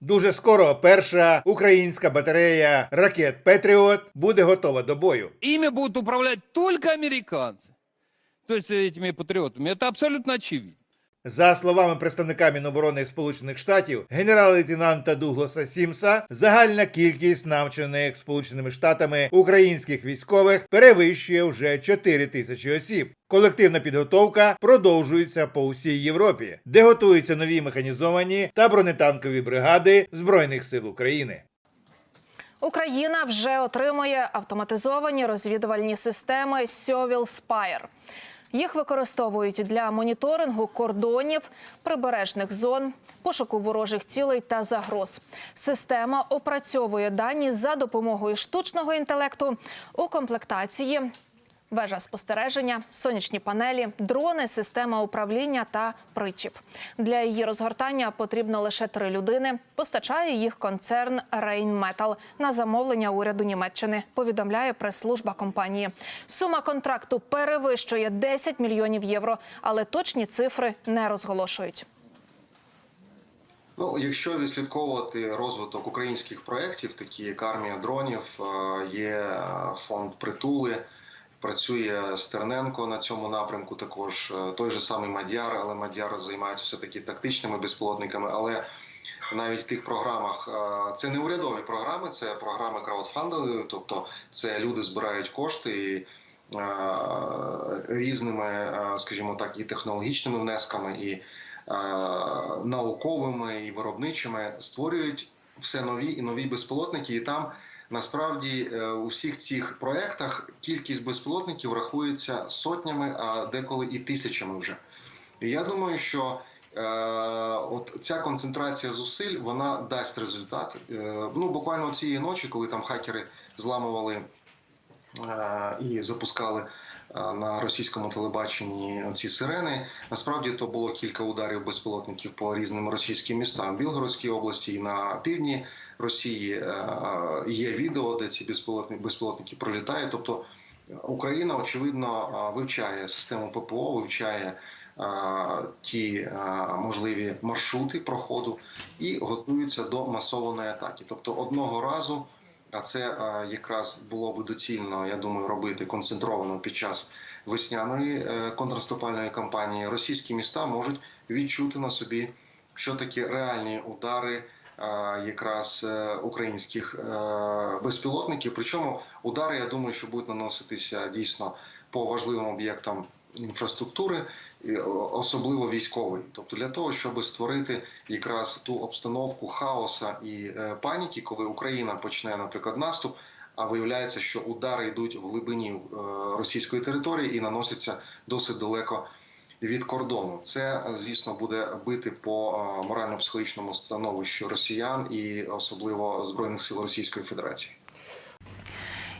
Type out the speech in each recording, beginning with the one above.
Дуже скоро перша українська батарея ракет Петріот буде готова до бою. Ими будут управлять только американцы. То есть этими патриотами. Это абсолютно очевидно. За словами представника Міноборони Сполучених Штатів, генерал-лейтенанта Дугласа Сімса, загальна кількість навчених Сполученими Штатами українських військових перевищує вже 4 тисячі осіб. Колективна підготовка продовжується по усій Європі, де готуються нові механізовані та бронетанкові бригади Збройних сил України. Україна вже отримує автоматизовані розвідувальні системи Сьовіл Спайр. Їх використовують для моніторингу кордонів, прибережних зон, пошуку ворожих цілей та загроз. Система опрацьовує дані за допомогою штучного інтелекту у комплектації. Вежа спостереження, сонячні панелі, дрони, система управління та причіп. Для її розгортання потрібно лише три людини. Постачає їх концерн Rheinmetall на замовлення уряду Німеччини. Повідомляє прес-служба компанії. Сума контракту перевищує 10 мільйонів євро, але точні цифри не розголошують. Ну, якщо відслідковувати розвиток українських проєктів, такі як армія дронів, е, є фонд притули, працює Стерненко на цьому напрямку. Також е, той же самий Мадяр, але Мадяр займається все таки тактичними безпілотниками. Але навіть в тих програмах е, це не урядові програми, це програми краудфандингу, тобто це люди збирають кошти і е, різними, скажімо так, і технологічними внесками, і науковими і виробничими створюють все нові і нові безпілотники, і там. Насправді е, у всіх цих проєктах кількість безпілотників рахується сотнями, а деколи і тисячами вже. І я думаю, що е, от ця концентрація зусиль вона дасть результат. Е, ну буквально цієї ночі, коли там хакери зламували е, і запускали на російському телебаченні ці сирени. Насправді то було кілька ударів безпілотників по різним російським містам Білгородській області і на півдні Росії. Е, Є відео, де ці безпілотники, безпілотники пролітають. Тобто Україна очевидно е, вивчає систему ППО, вивчає е, ті е, можливі маршрути проходу і готується до масованої атаки. Тобто одного разу. А це е, якраз було би доцільно, я думаю, робити концентровано під час весняної е, контрнаступальної кампанії. Російські міста можуть відчути на собі, що такі реальні удари е, якраз українських безпілотників. Причому удари, я думаю, що будуть наноситися дійсно по важливим об'єктам інфраструктури, особливо військової, тобто для того, щоб створити якраз ту обстановку хаоса і е, паніки, коли Україна почне, наприклад, наступ. А виявляється, що удари йдуть в глибині е, російської території і наносяться досить далеко від кордону. Це, звісно, буде бити по е, морально-психологічному становищу росіян і особливо збройних сил Російської Федерації.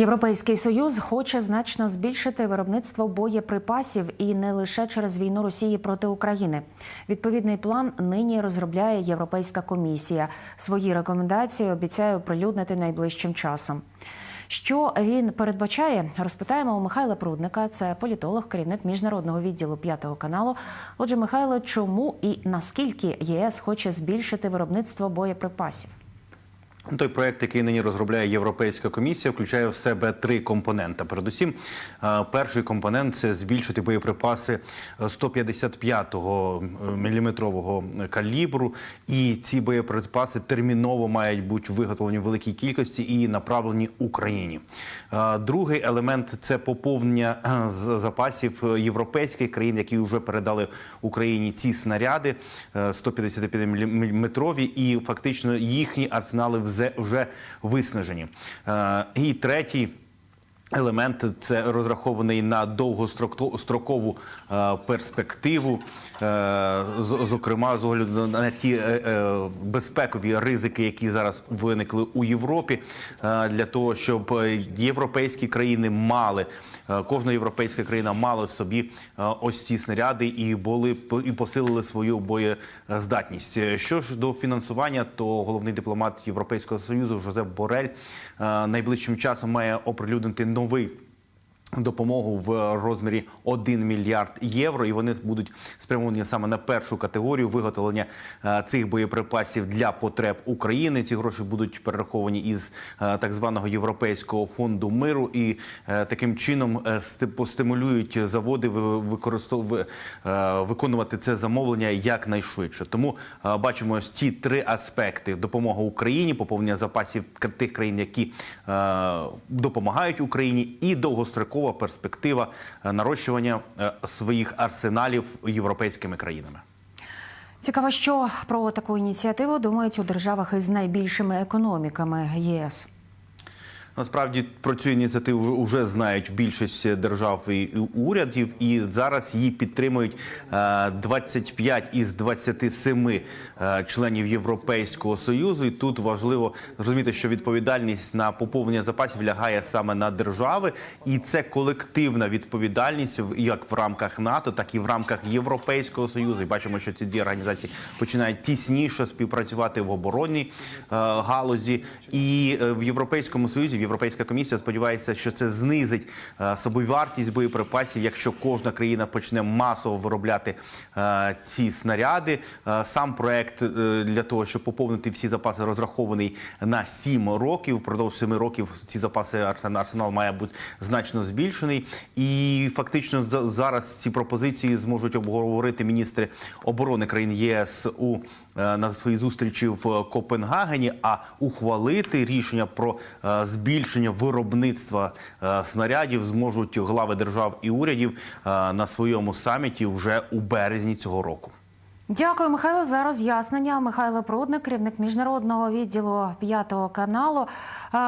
Європейський союз хоче значно збільшити виробництво боєприпасів і не лише через війну Росії проти України. Відповідний план нині розробляє Європейська комісія. Свої рекомендації обіцяє оприлюднити найближчим часом. Що він передбачає, розпитаємо у Михайла Прудника. Це політолог, керівник міжнародного відділу п'ятого каналу. Отже, Михайло, чому і наскільки єС хоче збільшити виробництво боєприпасів? Той проект, який нині розробляє Європейська комісія, включає в себе три компоненти. Передусім, е, перший компонент це збільшити боєприпаси 155-го міліметрового калібру. І ці боєприпаси терміново мають бути виготовлені в великій кількості і направлені Україні. Е, Другий елемент це поповнення е, запасів європейських країн, які вже передали Україні ці снаряди 155-мм, і фактично їхні арсенали вже- вже виснажені. Е, І третій. Елемент це розрахований на довгострокову е, перспективу, е, зокрема з огляду на ті безпекові ризики, які зараз виникли у Європі, для того, щоб європейські країни мали. Е, Кожна європейська країна мала в собі е, ось ці снаряди і були і посилили свою боєздатність. Е, Що ж до фінансування, то головний дипломат Європейського союзу Жозеп Борель найближчим часом має оприлюднити новий Допомогу в розмірі 1 мільярд євро, і вони будуть спрямовані саме на першу категорію виготовлення е, цих боєприпасів для потреб України. Ці гроші будуть перераховані із е, так званого європейського фонду миру, і е, таким чином постимулюють заводи ви- використов- виконувати це замовлення якнайшвидше. Тому бачимо ось ці три аспекти: допомога Україні, поповнення запасів тих країн, які допомагають Україні, і довгострокова перспектива е, нарощування е, своїх арсеналів європейськими країнами. Цікаво, що про таку ініціативу думають у державах із найбільшими економіками ЄС. Насправді про цю ініціативу вже знають більшість держав і урядів, і зараз її підтримують е, 25 із 27 е, членів Європейського союзу. І тут важливо зрозуміти, що відповідальність на поповнення запасів лягає саме на держави, і це колективна відповідальність в- як в рамках НАТО, так і в рамках Європейського союзу. І бачимо, що ці дві організації починають тісніше співпрацювати в оборонній е, галузі, і е, в Європейському союзі Європейська комісія сподівається, що це знизить е, собівартість боєприпасів, якщо кожна країна почне масово виробляти е, ці снаряди. Е, Сам проект для того, щоб поповнити всі запаси, розрахований на 7 років. Впродовж 7 років ці запаси арсен- арсенал має бути значно збільшений. І фактично за- зараз ці пропозиції зможуть обговорити міністри оборони країн ЄС у на своїй зустрічі в Копенгагені, а ухвалити рішення про е, збільшення виробництва е, снарядів зможуть глави держав і урядів е, на своєму саміті вже у березні цього року. Дякую, Михайло, за роз'яснення. Михайло Прудник, керівник міжнародного відділу п'ятого каналу,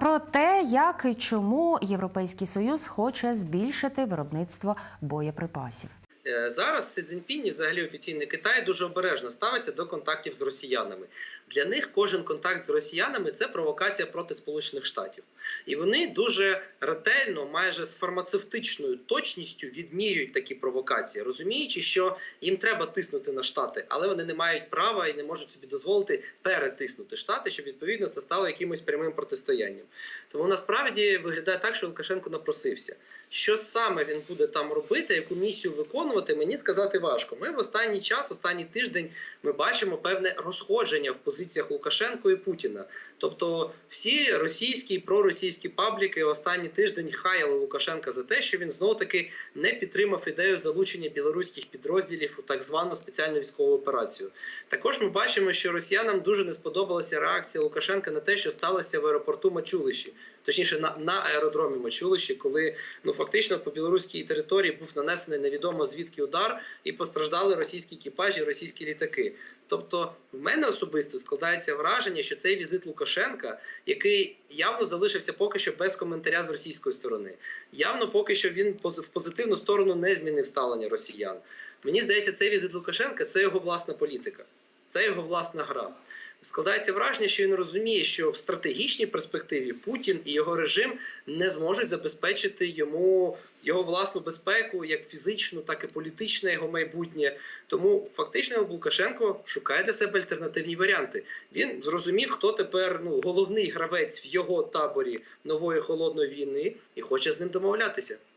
про те, як і чому Європейський Союз хоче збільшити виробництво боєприпасів. Е, Зараз Си Цзіньпінь і взагалі офіційний Китай дуже обережно ставиться до контактів з росіянами. Для них кожен контакт з росіянами це провокація проти Сполучених Штатів. І вони дуже ретельно, майже з фармацевтичною точністю відмірюють такі провокації, розуміючи, що їм треба тиснути на штати, але вони не мають права і не можуть собі дозволити перетиснути штати, щоб відповідно це стало якимось прямим протистоянням. Тому насправді виглядає так, що Лукашенко напросився. Що саме він буде там робити, яку місію виконувати, мені сказати важко. Ми в останній час, останній тиждень, ми бачимо певне розходження в позиціях Лукашенко і Путіна. Тобто, всі російські і проросійські пабліки останній тиждень хаяли Лукашенка за те, що він знову таки не підтримав ідею залучення білоруських підрозділів у так звану спеціальну військову операцію. Також ми бачимо, що росіянам дуже не сподобалася реакція Лукашенка на те, що сталося в аеропорту Мачулищі, точніше на, на аеродромі Мачулищі, коли ну фактично по білоруській території був нанесений невідомо звідки удар, і постраждали російські екіпажі, російські літаки. Тобто, в мене особисто складається враження, що цей візит Лукашенка, який явно залишився поки що без коментаря з російської сторони, явно поки що він в позитивну сторону не змінив ставлення росіян. Мені здається, цей візит Лукашенка це його власна політика, це його власна гра. Складається враження, що він розуміє, що в стратегічній перспективі Путін і його режим не зможуть забезпечити йому його власну безпеку, як фізичну, так і політичне його майбутнє. Тому фактично Лукашенко шукає для себе альтернативні варіанти. Він зрозумів, хто тепер ну головний гравець в його таборі нової холодної війни, і хоче з ним домовлятися.